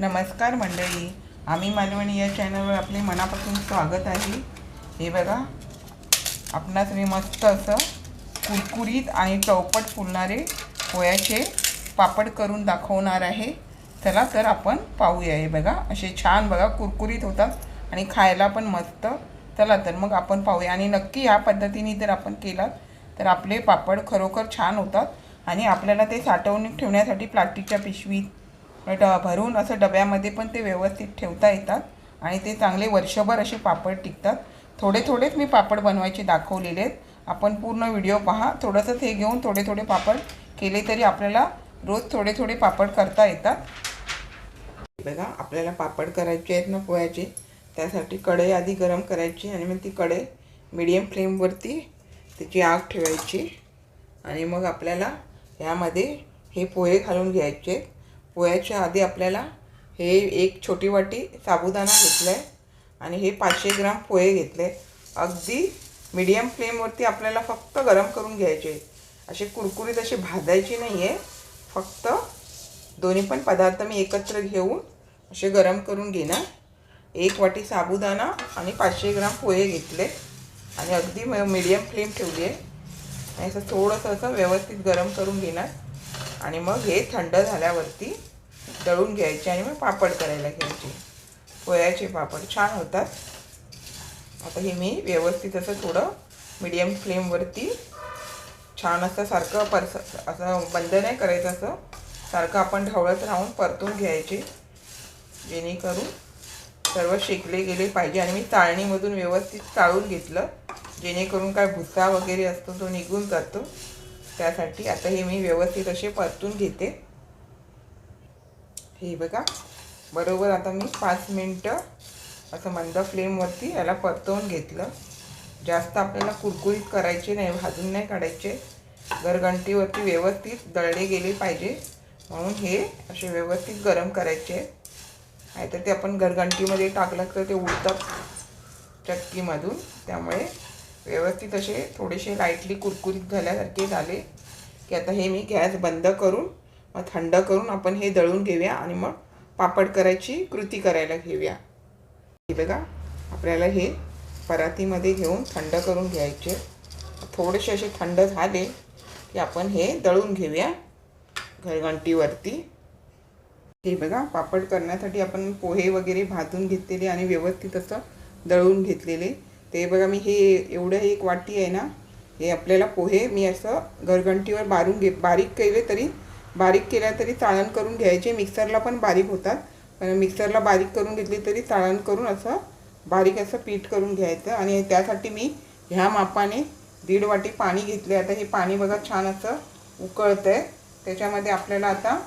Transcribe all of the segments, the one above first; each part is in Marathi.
नमस्कार मंडळी. आम्ही मालवणी या चॅनलवर आपले मनापासून स्वागत आहे. हे बघा. आपणास मी मस्त असं कुरकुरीत आणि चौपट फुलणारे पोह्याचे पापड करून दाखवणार आहे. चला तर आपण पाहूया. हे बघा असे छान बघा कुरकुरीत होतात आणि खायला पण मस्त. चला तर मग आपण पाहूया. आणि नक्की ह्या पद्धतीने जर आपण केलात तर आपले पापड खरोखर छान होतात आणि आपल्याला ते साठवणूक ठेवण्यासाठी प्लास्टिकच्या पिशवीत ड uh, भरून असं डब्यामध्ये पण ते व्यवस्थित ठेवता येतात आणि ते चांगले वर्षभर असे पापड टिकतात. थोडे थोडेच मी पापड बनवायचे दाखवलेले आहेत. आपण पूर्ण व्हिडिओ पहा. थोडंसंच हे घेऊन थोडे थोडे पापड केले तरी आपल्याला रोज थोडे थोडे पापड करता येतात. बघा आपल्याला पापड करायचे आहेत ना पोह्याचे. त्यासाठी कढई आधी गरम करायची आणि मग ती कढई मिडियम फ्लेमवरती त्याची आग ठेवायची. आणि मग आपल्याला ह्यामध्ये हे पोहे घालून घ्यायचे. पोह्याच्या आधी आपल्याला हे एक छोटी वाटी साबुदाणा घेतला आहे आणि हे पाचशे ग्राम पोहे घेतले. अगदी मीडियम फ्लेमवरती आपल्याला फक्त गरम करून घ्यायचे. असे कुरकुरीत असे भाजायचे नाही आहे फक्त दोन्ही पण पदार्थ मी एकत्र घेऊन असे गरम करून घेणार. एक वाटी साबुदाणा आणि पाचशे ग्राम पोहे घेतले. आणि अगदी मीडियम फ्लेम ठेवली आहे आणि असं थोडंसं असं व्यवस्थित गरम करून घेणार. आणि मग हे थंड झाल्यावरती दळून घ्यायचे आणि मग पापड करायला घ्यायचे. पोह्याचे पापड छान होतात. आता हे मी व्यवस्थित असं थोडं मीडियम फ्लेमवरती छान असं सारखं परस असं बंद नाही करायचं असं. सारखं आपण ढवळत राहून परतून घ्यायचे. जेणेकरून सर्व शेकले गेले पाहिजे आणि मी चाळणीमधून व्यवस्थित चाळून घेतलं. जेणेकरून काय भुसा वगैरे असतो तो निघून जातो. त्यासाठी आता हे मी व्यवस्थित असे परतून घेते. हे बघा. बरोबर आता मी पाच मिनटं असं मंद फ्लेमवरती याला परतवून घेतलं. जास्त आपल्याला कुरकुरीत करायचे नाही भाजून नाही काढायचे. घरघंटीवरती व्यवस्थित दळले गेले पाहिजे. म्हणून हे असे व्यवस्थित गरम करायचे. नाहीतर ते आपण घरघंटीमध्ये टाकलं तर ते उडतात चक्कीमधून त्यामुळे व्यवस्थित असे थोडेसे लाईटली कुरकुरीत झाल्यासारखे झाले. की आता हे मी गॅस बंद करून मग थंड करून आपण हे दळून घेऊया आणि मग पापड करायची कृती करायला घेऊया. हे बघा आपल्याला हे परातीमध्ये घेऊन थंड करून घ्यायचे. थोडेसे असे थंड झाले की आपण हे दळून घेऊया घरघंटीवरती. हे बघा पापड करण्यासाठी आपण पोहे वगैरे भाजून घेतलेले आणि व्यवस्थित असं दळून घेतलेले. ते बघा मी हे एवढं एक वाटी आहे ना हे आपल्याला पोहे मी असं घरघंटीवर बारून घे बारीक केले तरी बारीक केल्या तरी चाळण करून घ्यायचे. मिक्सरला पण बारीक होतात. पण मिक्सरला बारीक करून घेतली तरी चाळण करून असं बारीक असं पीठ करून घ्यायचं. आणि त्यासाठी मी ह्या मापाने दीड वाटी पाणी घेतले आता हे पाणी बघा छान असं उकळतं आहे त्याच्यामध्ये आपल्याला आता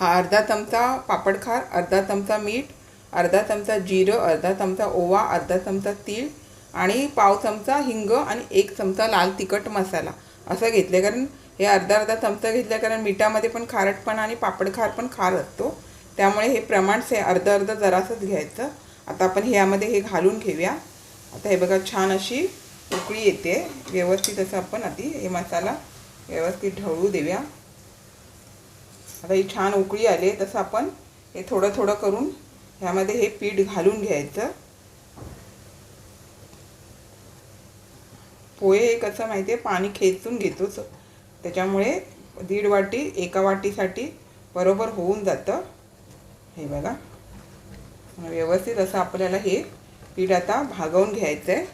हा अर्धा चमचा पापडखार अर्धा चमचा मीठ अर्धा चमचा जिरं अर्धा चमचा ओवा अर्धा चमचा तीळ आणि पाव चमचा हिंग आणि एक चमचा लाल तिखट मसाला असं घेतले कारण हे अर्धा अर्धा चमचा घेतलं कारण मिठामध्ये पण खारटपणा आणि पापडखार पण खार असतो. त्यामुळे हे प्रमाण से अर्धं अर्धं जरासंच घ्यायचं. आता आपण ह्यामध्ये हे घालून घेऊया. आता हे बघा छान अशी उकळी येते. व्यवस्थित असं आपण आधी हे मसाला व्यवस्थित ढवळू देऊया. आता ही छान उकळी आली तसं आपण हे थोडं थोडं करून ह्यामध्ये हे पीठ घालून घ्यायचं. पोहे हे कसं माहिती आहे पाणी खेचून घेतोच त्याच्यामुळे दीड वाटी एका वाटीसाठी बरोबर होऊन जातं. हे बघा. व्यवस्थित असं आपल्याला हे पीठ आता भागवून घ्यायचं आहे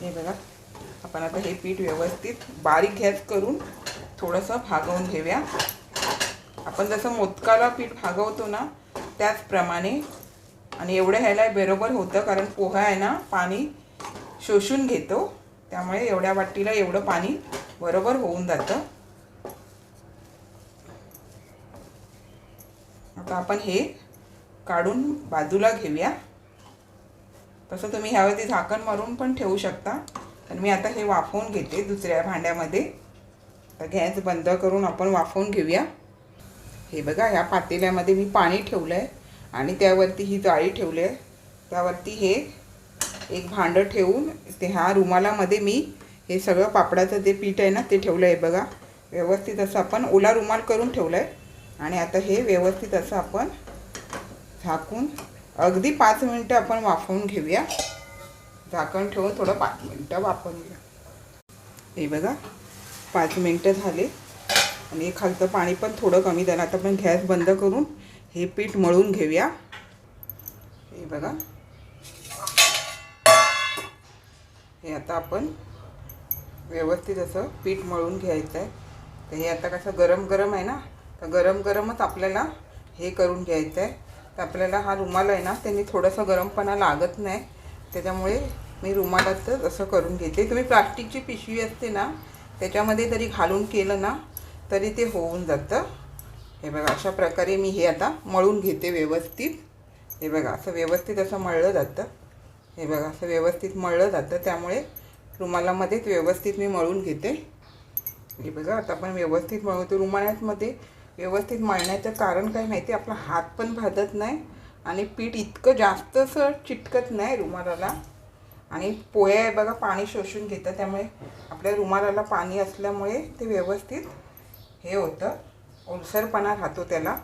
हे बघा. आपण आता हे पीठ व्यवस्थित बारीक गॅस करून थोडंसं भागवून घेऊया. आपण जसं मोदकाला पीठ भागवतो ना त्याचप्रमाणे. आणि एवढं ह्याला बरोबर होतं कारण पोहा आहे ना पाणी शोषून घेतो. त्यामुळे एवढ्या वाटीला एवढं पाणी बरोबर होऊन जातं. आता आपण हे काढून बाजूला घेऊया. तसं तुम्ही ह्यावरती झाकण मारून पण ठेवू शकता. आणि मी आता हे वाफवून घेते दुसऱ्या भांड्यामध्ये. तर गॅस बंद करून आपण वाफवून घेऊया. हे बघा ह्या पातेल्यामध्ये मी पाणी ठेवलं आहे आणि त्यावरती ही जाळी ठेवली आहे त्यावरती हे एक भांडं ठेवून ते ह्या रुमालामध्ये मी हे सगळं पापडाचं जे पीठ आहे ना ते ठेवलं आहे बघा. व्यवस्थित असं आपण ओला रुमाल करून ठेवलं आहे आणि आता हे व्यवस्थित असं आपण झाकून अगदी पाच मिनटं आपण वाफवून घेऊया. झाकण ठेवून थोडं पाच मिनटं वाफवून घेऊया. हे बघा पाच मिनटं झाले. आणि खालचं पाणी पण थोडं कमी झालं. आता आपण गॅस बंद करून हे पीठ मळून घेऊया. हे बघा. हे आता आपण व्यवस्थित असं पीठ मळून घ्यायचं आहे तर हे आता कसं गरम गरम आहे ना तर गरम गरमच आपल्याला हे करून घ्यायचं आहे तर आपल्याला हा रुमाल आहे ना त्यांनी थोडंसं गरमपणा लागत नाही. त्याच्यामुळे मी रुमालातच असं करून घेते. तुम्ही प्लास्टिकची पिशवी असते ना त्याच्यामध्ये तरी घालून केलं ना तरी ते होऊन जातं. हे बघा अशा प्रकारे मी हे आता मळून घेते व्यवस्थित. हे बघा असं व्यवस्थित असं मळलं जातं. हे बघा असं व्यवस्थित मळलं जातं. त्यामुळे रुमालामध्येच व्यवस्थित मी मळून घेते. हे बघा आता आपण व्यवस्थित मळवतो रुमालामध्ये व्यवस्थित मळण्याचं कारण काय माहिती? आपला हात पण भाजत नाही आणि पीठ इतकं जास्त असं चिटकत नाही रुमालाला. आणि पोहे आहे बघा पाणी शोषून घेतं. त्यामुळे आपल्या रुमालाला पाणी असल्यामुळे ते व्यवस्थित हे होतं. ओलसरपणा राहतो त्याला.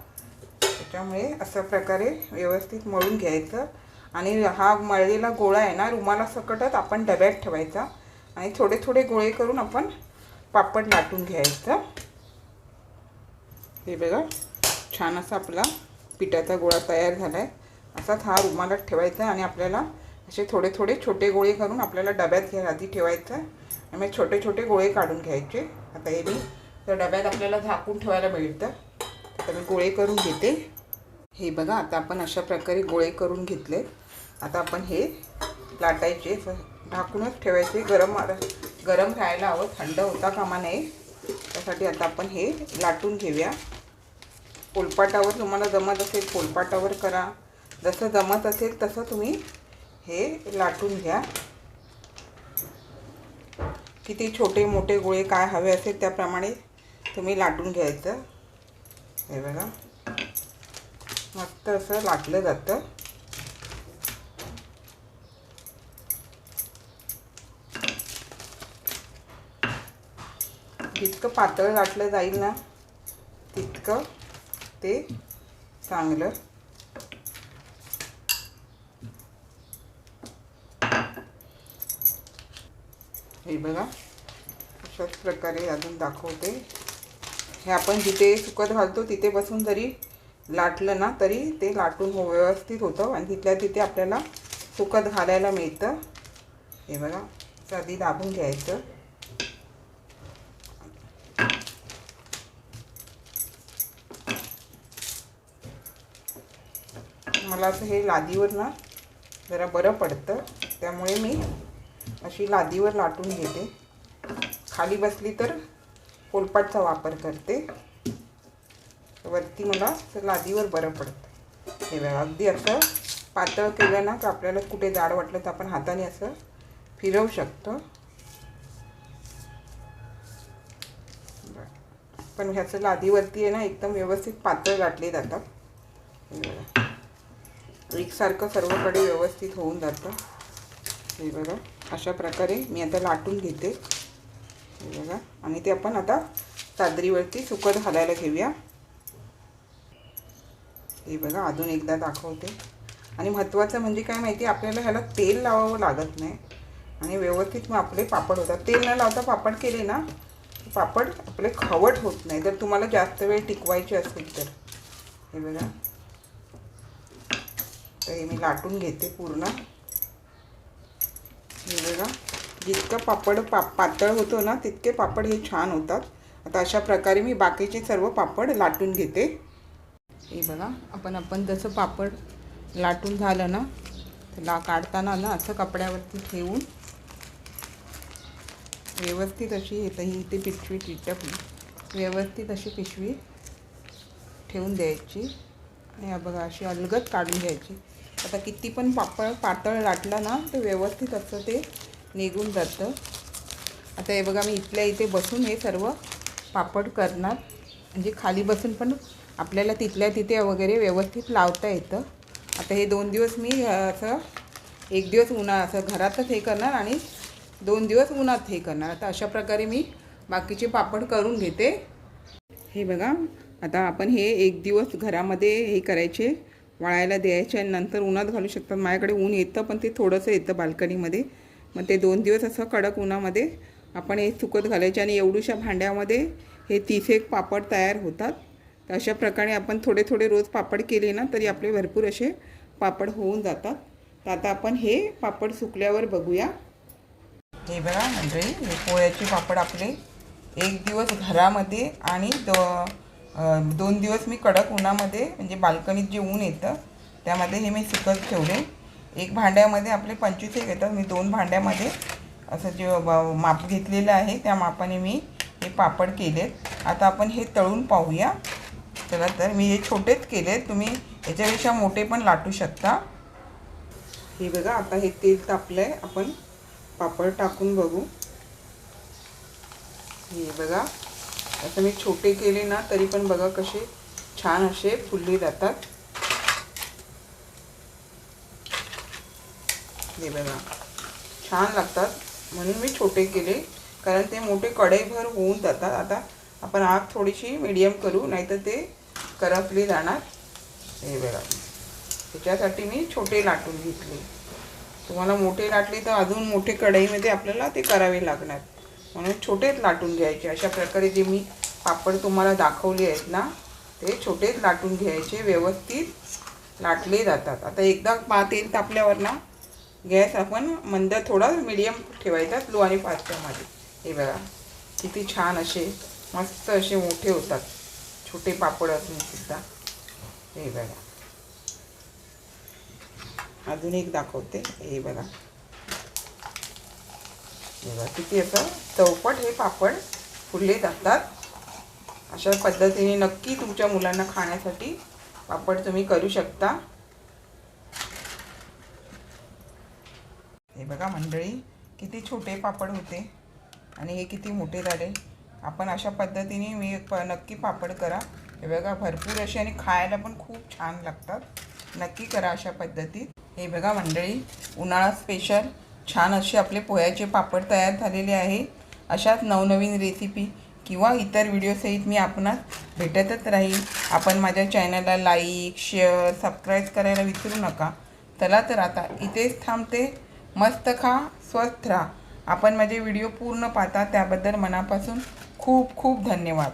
त्याच्यामुळे अशा प्रकारे व्यवस्थित मळून घ्यायचं. आणि हा मळलेला गोळा आहे ना रुमाला सकटच आपण डब्यात ठेवायचा. आणि थोडे थोडे गोळे करून आपण पापड लाटून घ्यायचं. हे बघा छान असा आपला पिठाचा गोळा तयार झाला आहे असाच हा रुमालात ठेवायचा आणि आपल्याला असे थोडे थोडे छोटे गोळे करून आपल्याला डब्यात घ्या आधी ठेवायचं. आणि मग छोटे छोटे गोळे काढून घ्यायचे. आता हे मी तर डब्यात आपल्याला झाकून ठेवायला मिळतं. तर मी गोळे करून घेते. हे बघा आता आपण अशा प्रकारे गोळे करून घेतले. आता आपण हे लाटायचे. झाकूनच ठेवायचे. गरम गरम राहायला हवं. थंड होता कामा नये. त्यासाठी आता आपण हे लाटून घेऊया. पोलपाटावर तुम्हाला जमत असेल पोलपाटावर करा. जसं जमत असेल तसं तुम्ही हे लाटून घ्या. किती छोटे मोठे गोळे काय हवे असेल त्याप्रमाणे तुम्ही लाटून घ्यायचं. हे बघा. मस्त असं लाटलं जातं. जितकं पातळ लाटलं जाईल ना तितकं ते चांगलं. हे बघा अशाच प्रकारे अजून दाखवते. हे आपण जिथे सुकत घालतो तिथे बसून जरी लाटलं ना तरी ते लाटून हो व्यवस्थित होतं आणि तिथल्या तिथे आपल्याला सुकत घालायला मिळतं. हे बघा असं आधी दाबून घ्यायचं. मला असं हे लादीवर ना जरा बरं पडतं. त्यामुळे मी अशी लादीवर लाटून घेते. खाली बसली तर पोलपाटचा वापर करते. वरती मला लादीवर बरं पडतं. हे बघा अगदी असं पातळ केलं ना की आपल्याला कुठे जाड वाटलं तर आपण हाताने असं फिरवू शकतो. पण ह्याचं लादीवरती आहे ना एकदम व्यवस्थित पातळ लाटले जातात. बघा. एकसारखं सर्वकडे व्यवस्थित होऊन जातं. हे बघा अशा प्रकारे मी आता लाटून घेते. हे बघा आणि ते आपण आता चादरीवरती सुकत घालायला घेऊया. हे बघा अजून एकदा दाखवते. आणि महत्त्वाचं म्हणजे काय माहिती आपल्याला ह्याला तेल लावावं लागत नाही. आणि व्यवस्थित मग आपले पापड होतात. तेल न लावता पापड केले ना पापड आपले खवट होत नाही. जर तुम्हाला जास्त वेळ टिकवायचे असेल तर. हे बघा. तर हे मी लाटून घेते पूर्ण. हे बघा जितकं पापड पा पातळ होतो ना तितके पापड हे छान होतात. आता अशा प्रकारे मी बाकीचे सर्व पापड लाटून घेते. हे बघा आपण आपण जसं पापड लाटून झालं ना ला काढताना ना असं कपड्यावरती ठेवून व्यवस्थित अशी येतं ही इथे पिशवी टिटकली व्यवस्थित अशी पिशवी ठेवून द्यायची. आणि बघा अशी अलगद काढून घ्यायची. आता किती पण पापड पातळ लाटला ना तर व्यवस्थित असं ते निघून जातं. आता हे बघा मी इथल्या इथे बसून हे सर्व पापड करणार. म्हणजे खाली बसून पण आपल्याला तिथल्या तिथे वगैरे व्यवस्थित लावता येतं. आता हे दोन दिवस मी असं एक दिवस उन्हा असं घरातच हे करणार आणि दोन दिवस उन्हात हे करणार. आता अशा प्रकारे मी बाकीचे पापड करून घेते. हे बघा आता आपण हे एक दिवस घरामध्ये हे करायचे. वाळायला द्यायचे आणि नंतर उन्हात घालू शकतात. माझ्याकडे ऊन येतं पण ते थोडंसं येतं बाल्कनीमध्ये. मग ते दोन दिवस असं कडक उन्हामध्ये आपण हे सुकत घालायचे आणि एवढूशा भांड्यामध्ये हे तीस एक पापड तयार होतात. तर अशा प्रकारे आपण थोडे थोडे रोज पापड केले ना तरी आपले भरपूर असे पापड होऊन जातात. तर आता आपण हे पापड सुकल्यावर बघूया. हे बघा म्हणजे हे पोळ्याचे पापड आपले एक दिवस घरामध्ये आणि द दोन दिवस मी कडक उन्हामध्ये म्हणजे बाल्कनीत जे ऊन येतं त्यामध्ये हे मी सुकत ठेवले. एक भांड्यामध्ये आपले पंचवीस एक येतात मी दोन भांड्यामध्ये असं जे माप घेतलेलं आहे त्या मापाने मी हे पापड केलेत. आता आपण हे तळून पाहूया. चला तर मी हे छोटेच केलेत. तुम्ही याच्यापेक्षा मोठे पण लाटू शकता. हे बघा आता हे तेल तापलं आहे आपण पापड टाकून बघू. हे बघा. असं मी छोटे केले ना तरी पण बघा कसे छान असे फुलले जातात. हे बघा. छान लागतात. म्हणून मी छोटे केले. कारण ते मोठे कढईभर होऊन जातात. आता आपण आग थोडीशी मीडियम करू नाहीतर ते करपले जाणार. हे बघा. त्याच्यासाठी मी छोटे लाटून घेतले. तुम्हाला मोठे लाटले तर अजून मोठे कढईमध्ये आपल्याला ते करावे लागणार. म्हणून छोटेच लाटून घ्यायचे. अशा प्रकारे जे मी पापड तुम्हाला दाखवले आहेत ना ते छोटेच लाटून घ्यायचे व्यवस्थित लाटले जातात. आता एकदा पा तेल तापल्यावर ना गॅस आपण मंद थोडा मिडियम ठेवायचा लो आणि फास्टमध्ये हे बघा किती छान असे मस्त असे मोठे होतात. छोटे पापड असून सुद्धा. हे बघा. अजून एक दाखवते. हे बघा. बघा किती असं चौपट हे पापड फुलले जातात. अशा पद्धतीने नक्की तुमच्या मुलांना खाण्यासाठी पापड तुम्ही करू शकता. हे बघा मंडळी किती छोटे पापड होते आणि हे किती मोठे झाले. आपण अशा पद्धतीने मी प नक्की पापड करा. हे बघा भरपूर असे आणि खायला पण खूप छान लागतात. नक्की करा अशा पद्धतीत. हे बघा मंडळी उन्हाळा स्पेशल छान असे आपले पोह्याचे पापड तयार झालेले आहे. अशाच नवनवीन रेसिपी किंवा इतर व्हिडिओसहित मी आपणास भेटतच राहील आपण माझ्या चॅनलला लाईक शेअर सबस्क्राईब करायला विसरू नका. चला तर आता इथेच थांबते. मस्त खा स्वस्थ राहा. आपण माझे व्हिडिओ पूर्ण पाहता त्याबद्दल मनापासून खूप खूप धन्यवाद.